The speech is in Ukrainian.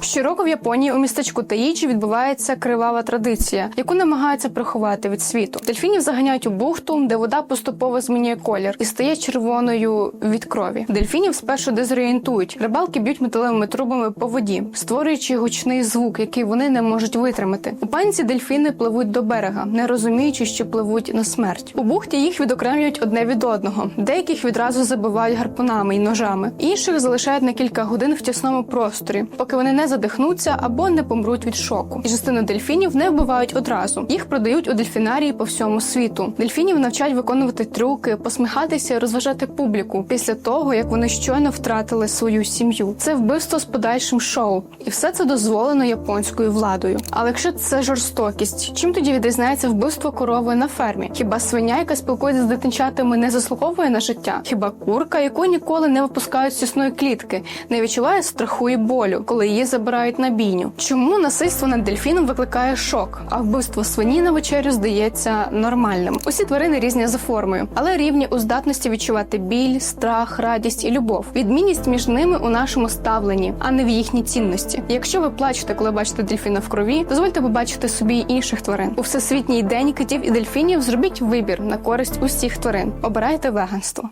Щороку в Японії у містечку Таїчі відбувається кривава традиція, яку намагаються приховати від світу. Дельфінів заганяють у бухту, де вода поступово змінює колір і стає червоною від крові. Дельфінів спершу дезорієнтують. Рибалки б'ють металевими трубами по воді, створюючи гучний звук, який вони не можуть витримати. У паніці дельфіни пливуть до берега, не розуміючи, що пливуть на смерть. У бухті їх відокремлюють одне від одного. Деяких відразу забивають гарпунами і ножами, інших залишають на кілька годин в тісному просторі, поки вони не задихнуться або не помруть від шоку. І частину дельфінів не вбивають одразу. Їх продають у дельфінарії по всьому світу. Дельфінів навчають виконувати трюки, посміхатися і розважати публіку після того, як вони щойно втратили свою сім'ю. Це вбивство з подальшим шоу, і все це дозволено японською владою. Але якщо це жорстокість, чим тоді відрізняється вбивство корови на фермі? Хіба свиня, яка спілкується з дитинчатами, не заслуговує на життя? Хіба курка, яку ніколи не випускають з тісної клітки, не відчуває страху і болю, коли її забирають на бійню? Чому насильство над дельфіном викликає шок, а вбивство свині на вечерю здається нормальним? Усі тварини різні за формою, але рівні у здатності відчувати біль, страх, радість і любов. Відмінність між ними у нашому ставленні, а не в їхній цінності. Якщо ви плачете, коли бачите дельфіна в крові, дозвольте побачити собі й інших тварин. У всесвітній день китів і дельфінів зробіть вибір на користь усіх тварин. Обирайте веганство.